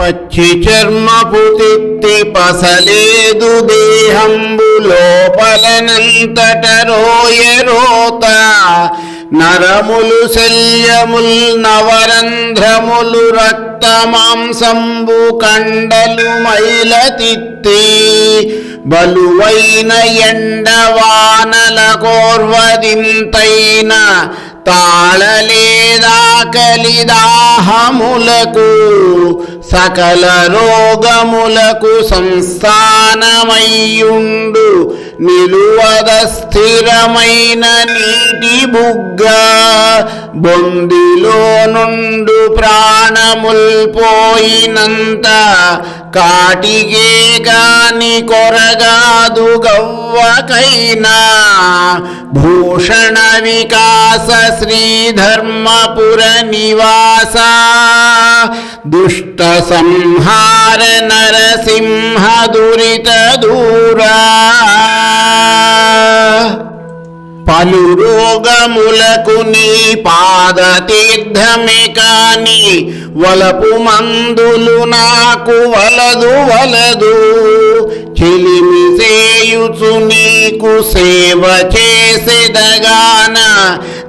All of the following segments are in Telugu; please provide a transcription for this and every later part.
పచ్చి చర్మపు తిత్తి పసలేదు దేహంబు లోపలనంతట రోయ రోత. నరములు శల్యముల్ నవరంధ్రములు రక్త మాంసంబు కండలు మైల తిత్తి. బలువైన ఎండవానల కోర్వదింతైన తాళలేదాకలిదాహములకు సకల రోగములకు సంస్థానమయ్యుండు. నిలువద స్థిరమైన నీటి బుగ్గ బొందిలో నుండు ప్రాణముల్ పోయినంత కాటికే గాని కొరగాదు గవ్వకైనా. భూషణ వికాస శ్రీధర్మపుర నివాస. దుష్ట సంహార నరసింహ దురిత దూ పలు రోగములకు నీ పాద తీర్థమే కాని వలపు మందులు నాకు వలదు వలదు. చెలిమి చేయుచు నీకు సేవ చేసేదగాన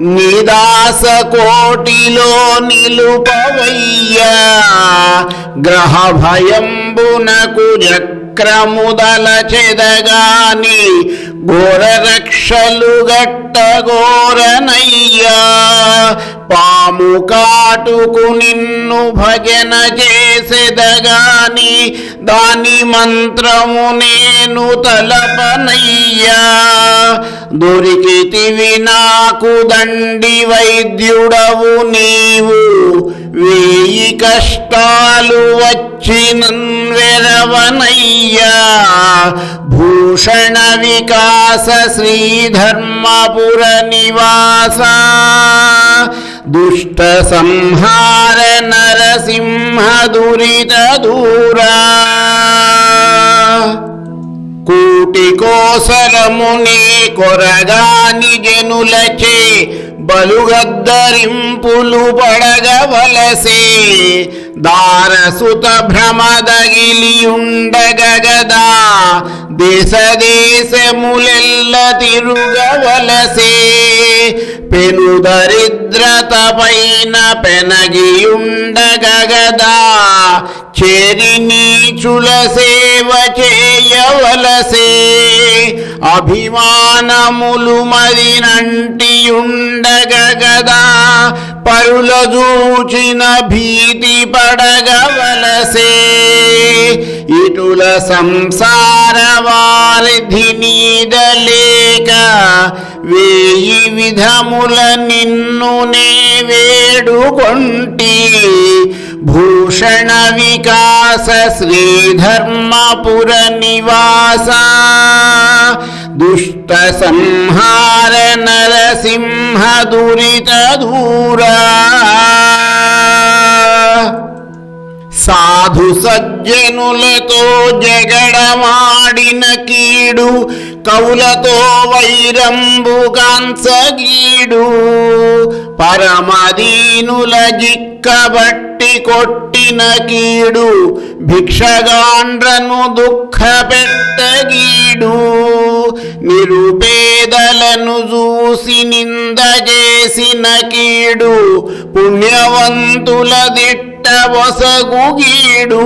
నిదాస కోటిలో నిలుపవయ్యా. గ్రహ భయంబునకు చక్రముదల చెదగాని ఘోర రక్షలు గట్ట ఘోరనయ్యా పాము కాటుకు నిన్ను భజన చేసేదగాని దాని మంత్రము నేను తలపనయ్యా. దొరికితివి నాకు దండి వైద్యుడవు నీవు. వేయి కష్టాలు వచ్చినన్వెరవనయ్యా భూషణ వికాస శ్రీధర్మపుర నివాస దుష్ట సంహార నరసింహ దురిత దూరా కూటి కోసరముని కొరగాని జనులచే బలుగద్దరింపులు పడగవలసే దారసుత భ్రమదగిలియుండగదా దేశ దేశములెల్ల తిరుగవలసే పెను దరిద్రత పైన పెనగియుండగదా చేరి నీచుల సేవ చేయవలసే అభిమానములు మదినంటియుండగగదా పరుల చూచిన భీతి పడగవలసే. ఇటుల సంసార వారిధి నీదలేక వేయి విధముల నిన్ను నే వేడుకొంటి. భూషణ వికాస శ్రీధర్మపుర నివాస. దుష్ట సంహార నరసింహ దురిత దూరా సాధు సజ్జనులతో జగడమాడిన కీడు కౌలతో వైరంబు కాంసగీడు పరమదీనుల జిక్కబట్టి కొట్టిన కీడు భిక్షగాండ్రను దుఃఖ పెట్టగీడు నిరుపేదలను చూసి నింద చేసిన కీడు పుణ్యవంతుల దిట్ట వసగుగీడు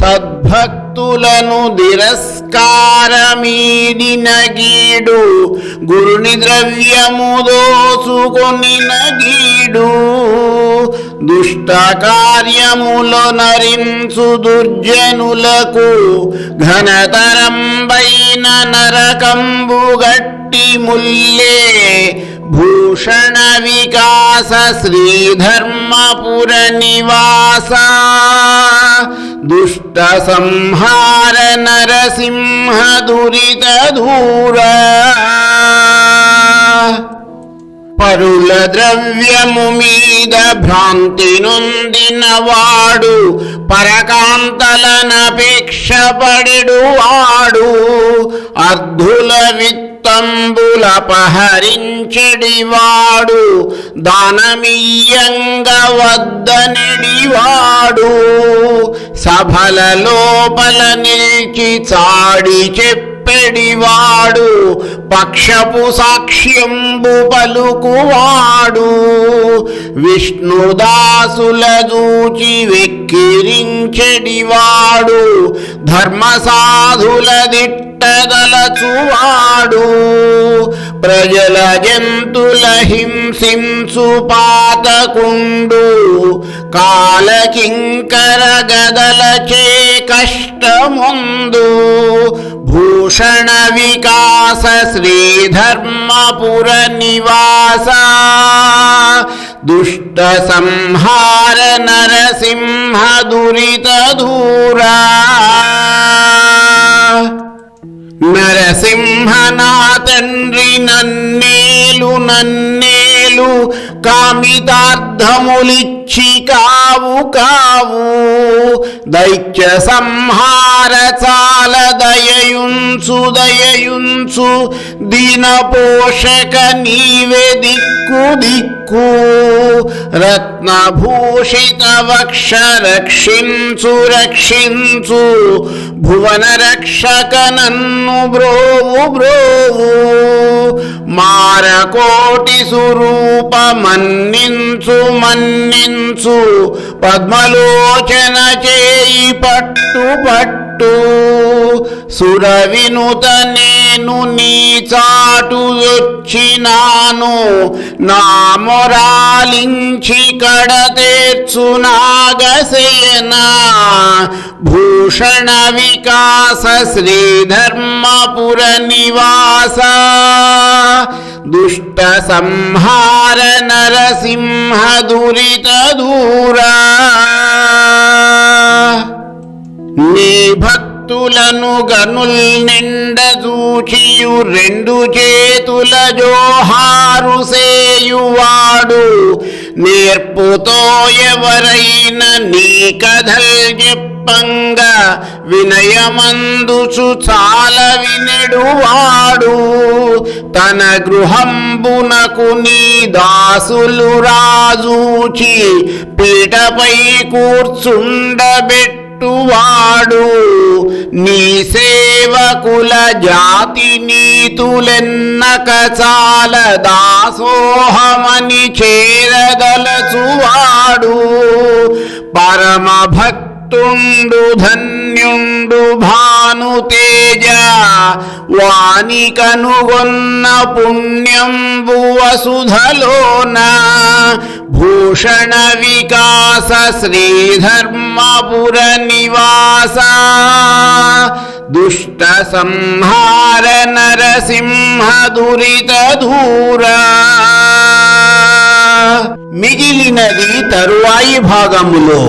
సద్భక్తులను తిరస్కారమీడిన గీడు గురుని ద్రవ్యము దోసుకొని నగీడు. దుష్ట కార్యములో నరించు దుర్జనులకు ఘనతరంబైన నరకంబు గట్టి ముల్లే. భూషణ వికాస శ్రీధర్మపుర నివాస దుష్ట సంహార నరసింహ దురిత పరుల ద్రవ్యము మీద భ్రాంతి నొందిన వాడు పరకాంతలనపేక్ష పడెడు వాడు అర్ధుల విత్తంబులపహరించడివాడు ముత్తంబులపహరించెడివాడు వద్దనిడివాడు సభల లోపల నిలిచి చాడి చెప్పెడివాడు పక్షపు సాక్ష్యంబు పలుకువాడు. విష్ణుదాసుల దూచి వెక్కిరించెడివాడు ధర్మసాధుల దిట్టదలచువాడు ప్రజల జంతుల హింసించు పాతకుండు. కాలకింకర గదలచే కష్టముందు. భూషణ వికాస శ్రీధర్మపుర నివాస. దుష్ట సంహార నరసింహ దురిత దూరా నరసింహ నా తండ్రి నన్నేలు నన్నేలు కామితార్థములిచ్చి కావు కావు దైత్య సంహార చాల దయయుంచు దయయుంచు దీన పోషక నీవే దిక్కు దిక్కు రత్నభూషిత వక్ష రక్షించు రక్షించు భువన రక్షక నన్ను బ్రోవు బ్రోవు మారకోటి స్వరూప మన్నించు మన్ని పద్మలోచన చేయి పట్టు పట్టు. నట్టు సురవినుత నేను నీ చాటు వచ్చినాను నా మొరాలించి కడ తీర్చు భూషణ వికాస శ్రీ ధర్మపుర నివాస. దుష్ట సంహార నరసింహ దురిత దూరా. భక్తులను గనుల్ నిండ చూచియు రెండు చేతుల జోహారు సేయువాడు. నేర్పుతో ఎవరైన నీ కథల్ చెప్పంగా వినయమందుచు చాల వినెడువాడు తన గృహంబునకు నీ దాసులు రాజూచి పీటపై కూర్చుండబెట్టి పెట్టువాడు. నీ సేవకుల జాతి నీతులెన్నక చాల దాసోహమని చేరదలచువాడు పరమ భక్తుండు ధన్యుండు భాను తేజ వాణి కనుగొన్న పుణ్యం వసుధలోనా. భూషణ వికాస శ్రీధర్మపుర నివాస దుష్ట సంహార నరసింహ దురిత ధూరా మిగిలినది తరువాయి భాగములో.